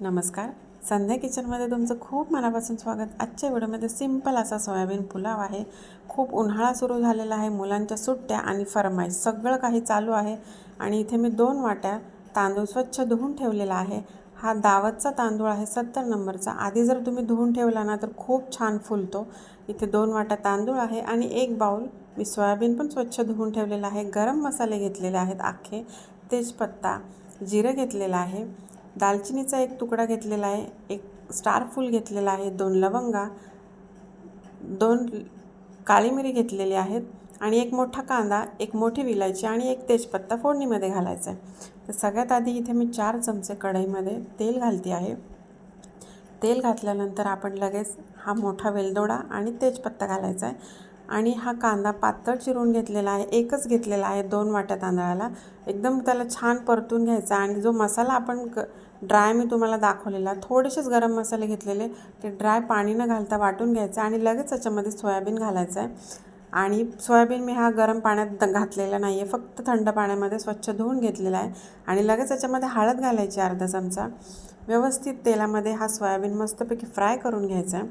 नमस्कार. संध्या किचनमध्ये तुमचं खूप मनापासून स्वागत. आजच्या व्हिडिओमध्ये सिंपल असा सोयाबीन पुलाव आहे. खूप उन्हाळा सुरू झालेला आहे. मुलांच्या सुट्ट्या आणि फरमाईश सगळं काही चालू आहे. आणि इथे मी दोन वाट्या तांदूळ स्वच्छ धुवून ठेवलेला आहे. हा दावतचा तांदूळ आहे सत्तर नंबरचा. आधी जर तुम्ही धुवून ठेवला ना तर खूप छान फुलतो. इथे दोन वाट्या तांदूळ आहे आणि एक बाऊल मी सोयाबीन पण स्वच्छ धुवून ठेवलेला आहे. गरम मसाले घेतलेले आहेत. अख्खे तेजपत्ता जिरं घेतलेलं आहे. दालचिनीचा एक तुकडा घेतलेला आहे एक स्टार फूल घेतलेला आहे दोन लवंगा दोन काळी मिरी घेतलेली आहेत आणि एक मोठा कांदा एक मोठी विलायची आणि एक तेजपत्ता फोडणीमध्ये घालायचा आहे. तर सगळ्यात आधी इथे मी चार चमचे कढईमध्ये तेल घालते आहे. तेल घातल्यानंतर आपण लगेच हा मोठा वेलदोडा आणि तेजपत्ता घालायचा आहे. आणि हा कांदा पातळ चिरून घेतलेला आहे एकच घेतलेला आहे दोन वाट्या तांदळाला. एकदम त्याला छान परतून घ्यायचा आणि जो मसाला आपण क ड्राय मी तुम्हाला दाखवलेला. थोडेसेच गरम मसाले घेतलेले. ते ड्राय पाणी न घालता वाटून घ्यायचं आणि लगेच त्याच्यामध्ये सोयाबीन घालायचं आहे. आणि सोयाबीन मी हा गरम पाण्यात घातलेला नाही आहे फक्त थंड पाण्यामध्ये स्वच्छ धुवून घेतलेला आहे. आणि लगेच त्याच्यामध्ये हळद घालायची अर्धा चमचा. व्यवस्थित तेलामध्ये हा सोयाबीन मस्तपैकी फ्राय करून घ्यायचा आहे.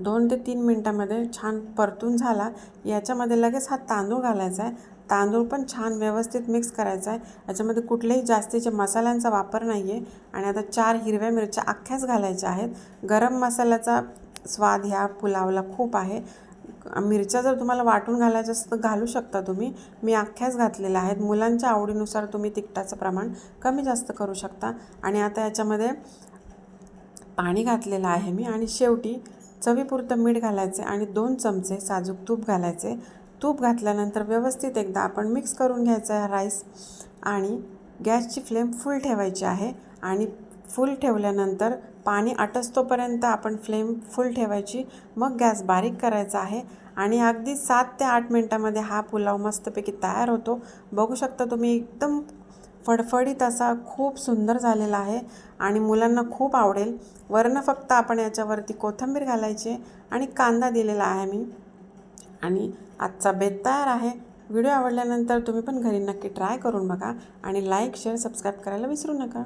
दोन ते तीन मिनटामध्ये छान परतून झाला. याच्यामध्ये लगेच हा तांदूळ घालायचा आहे. तांदूळ पण छान व्यवस्थित मिक्स करायचा आहे. याच्यामध्ये कुठल्याही जास्तीच्या मसाल्यांचा वापर नाही आहे आणि आता चार हिरव्या मिरच्या अख्ख्याच घालायच्या आहेत. गरम मसाल्याचा स्वाद ह्या पुलावला खूप आहे. मिरच्या जर तुम्हाला वाटून घालायचं असतं तर घालू शकता तुम्ही. मी अख्ख्याच घातलेल्या आहेत. मुलांच्या आवडीनुसार तुम्ही तिखटाचं प्रमाण कमी जास्त करू शकता. आणि आता याच्यामध्ये पाणी घातलेलं आहे मी. आणि शेवटी चवीपुरतं मीठ घालायचे आणि दोन चमचे साजूक तूप घालायचे. तूप घातल्यानंतर व्यवस्थित एकदा आपण मिक्स करून घ्यायचा आहे राईस आणि गॅसची फ्लेम फुल ठेवायची आहे आणि फुल ठेवल्यानंतर पाणी आटसतोपर्यंत आपण फ्लेम फुल ठेवायची. मग गॅस बारीक करायचा आहे आणि अगदी सात ते आठ मिनटामध्ये हा पुलाव मस्तपैकी तयार होतो. बघू शकता तुम्ही एकदम फडफडीत असा खूप सुंदर झालेला आहे आणि मुलांना खूप आवडेल. वरनं फक्त आपण याच्यावरती कोथिंबीर घालायची आणि कांदा दिलेला आहे मी. आणि आजचा बेत तयार आहे. व्हिडिओ आवडल्यानंतर तुम्ही पण घरी नक्की ट्राय करून बघा आणि लाईक शेअर सबस्क्राईब करायला विसरू नका.